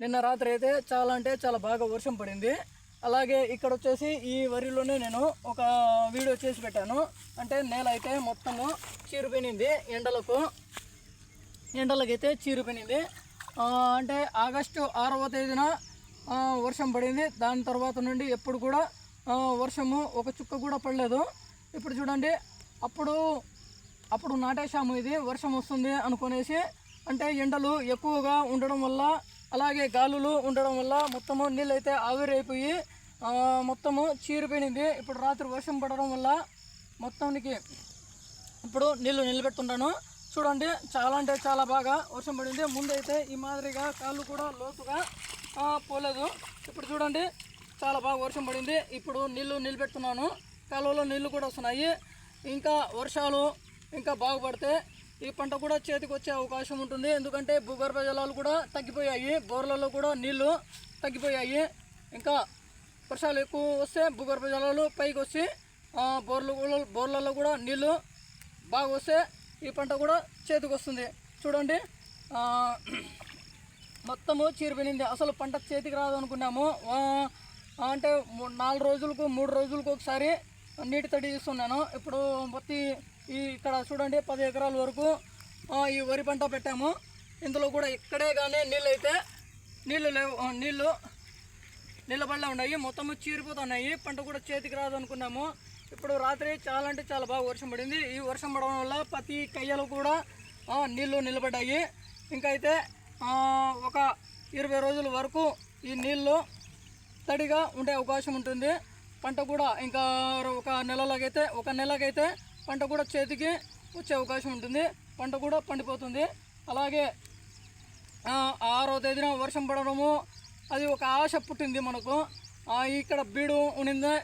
నిన్న రాత్రి అయితే చాలా అంటే చాలా బాగా వర్షం పడింది. అలాగే ఇక్కడ వచ్చేసి ఈ వరిలోనే నేను ఒక వీడియో చేసి పెట్టాను. అంటే నేల అయితే మొత్తము చీరిపోయింది ఎండలకు. ఎండలకైతే చీరిపోయింది అంటే ఆగస్టు ఆరవ తేదీన వర్షం పడింది. దాని తర్వాత నుండి ఎప్పుడు కూడా వర్షము ఒక చుక్క కూడా పడలేదు. ఇప్పుడు చూడండి అప్పుడు అప్పుడు నాటేశాము ఇది. వర్షం వస్తుంది అనుకునేసి అంటే ఎండలు ఎక్కువగా ఉండడం వల్ల అలాగే గాలులు ఉండడం వల్ల మొత్తము నీళ్ళు అయితే ఆవిరైపోయి మొత్తము చీరిపోయింది ఇప్పుడు రాత్రి వర్షం పడడం వల్ల మొత్తానికి ఇప్పుడు నీళ్ళు నిలబెడుతున్నాను చూడండి చాలా అంటే చాలా బాగా వర్షం పడింది. ముందైతే ఈ మాదిరిగా కాళ్ళు కూడా లోతుగా పోలేదు. ఇప్పుడు చూడండి చాలా బాగా వర్షం పడింది. ఇప్పుడు నీళ్ళు నిలబెడుతున్నాను. కాలువలో నీళ్ళు కూడా వస్తున్నాయి. ఇంకా వర్షాలు ఇంకా బాగుపడితే ఈ పంట కూడా చేతికి వచ్చే అవకాశం ఉంటుంది. ఎందుకంటే భూగర్భ జలాలు కూడా తగ్గిపోయాయి. బోర్లలో కూడా నీళ్ళు తగ్గిపోయాయి. ఇంకా వర్షాలు ఎక్కువ వస్తే భూగర్భ జలాలు పైకి వచ్చి బోర్లు కూడా- బోర్లలో కూడా నీళ్ళు బాగా వస్తే ఈ పంట కూడా చేతికి వస్తుంది చూడండి మొత్తము చీరిపోయింది. అసలు పంట చేతికి రాదు అనుకున్నాము అంటే మూ- నాలుగు రోజులకు మూడు రోజులకు ఒకసారి నీటి తడి ఇస్తున్నాను ఇప్పుడు ప్రతి ఈ ఇక్కడ చూడండి పది ఎకరాల వరకు ఈ వరి పంట పెట్టాము. ఇందులో కూడా ఇక్కడే కానీ నీళ్ళు అయితే నీళ్ళు లేవు నీళ్ళు నిలబడలే ఉన్నాయి. మొత్తం చీరిపోతున్నాయి. పంట కూడా చేతికి రాదు అనుకున్నాము ఇప్పుడు రాత్రి చాలా అంటే చాలా బాగా వర్షం పడింది. ఈ వర్షం పడడం వల్ల ప్రతి కయ్యలు కూడా నీళ్ళు నిలబడ్డాయి. ఇంకా అయితే ఒక ఇరవై రోజుల వరకు ఈ నీళ్ళు తడిగా ఉండే అవకాశం ఉంటుంది. పంట కూడా ఇంకా ఒక నెలలకైతే ఒక నెలకైతే పంట కూడా చేతికి వచ్చే అవకాశం ఉంటుంది. పంట కూడా పండిపోతుంది. అలాగే ఆరో తేదీన వర్షం పడడము అది ఒక ఆశ పుట్టింది మనకు. ఇక్కడ బీడు ఉనింది.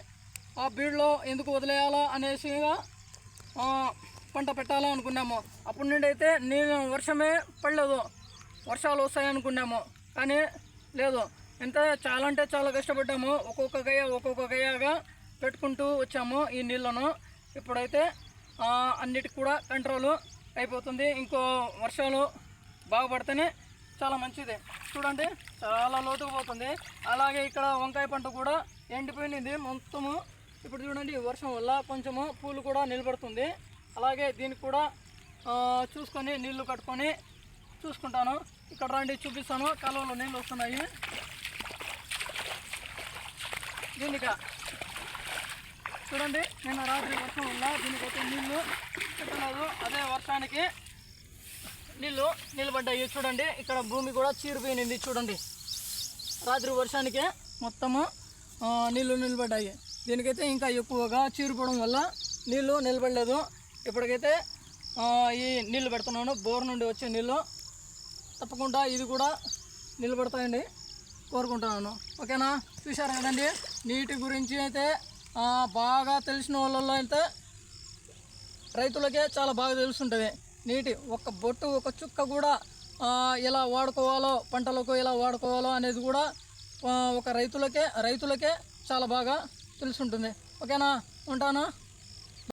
ఆ బీడులో ఎందుకు వదిలేయాలా అనేసిగా పంట పెట్టాలా అనుకున్నాము. అప్పటి నుండి అయితే నేను వర్షమే పడలేదు. వర్షాలు వస్తాయనుకున్నాము కానీ లేదు. ఎంత చాలా అంటే చాలా కష్టపడ్డాము. ఒక్కొక్క గయ్య ఒక్కొక్క గయ్యగా పెట్టుకుంటూ వచ్చాము ఈ నీళ్ళను. ఇప్పుడైతే అన్నిటికి కూడా కంట్రోల్ అయిపోతుంది. ఇంకో వర్షాలు బాగుపడితేనే చాలా మంచిది. చూడండి చాలా లోతుకు పోతుంది. అలాగే ఇక్కడ వంకాయ పంట కూడా ఎండిపోయింది మొత్తము. ఇప్పుడు చూడండి వర్షం వల్ల కొంచెము పూలు కూడా నిలబడుతుంది. అలాగే దీనికి కూడా చూసుకొని నీళ్ళు కట్టుకొని చూసుకుంటాను. ఇక్కడ రండి చూపిస్తాను. కాలువలో నీళ్ళు వస్తున్నాయి. దీనిక చూడండి నిన్న రాత్రి వర్షం వల్ల దీనికైతే నీళ్ళు పెట్టలేదు. అదే వర్షానికి నీళ్ళు నిలబడ్డాయి. చూడండి ఇక్కడ భూమి కూడా చీరిపోయింది చూడండి రాత్రి వర్షానికి మొత్తము నీళ్ళు నిలబడ్డాయి. దీనికైతే ఇంకా ఎక్కువగా చీరిపోవడం వల్ల నీళ్ళు నిలబడలేదు. ఇప్పటికైతే ఈ నీళ్ళు పెడుతున్నాను. బోర్ నుండి వచ్చే నీళ్ళు తప్పకుండా ఇది కూడా నిలబడతాయండి కోరుకుంటున్నాను. ఓకేనా? చూశారు కదండి? నీటి గురించి అయితే బాగా తెలిసిన వాళ్ళలో అయితే రైతులకే చాలా బాగా తెలుస్తుంటుంది. నీటి ఒక బొట్టు ఒక చుక్క కూడా ఎలా వాడుకోవాలో పంటలకు ఎలా వాడుకోవాలో అనేది కూడా ఒక రైతులకే రైతులకే చాలా బాగా తెలుసుంటుంది ఓకేనా? ఉంటానా?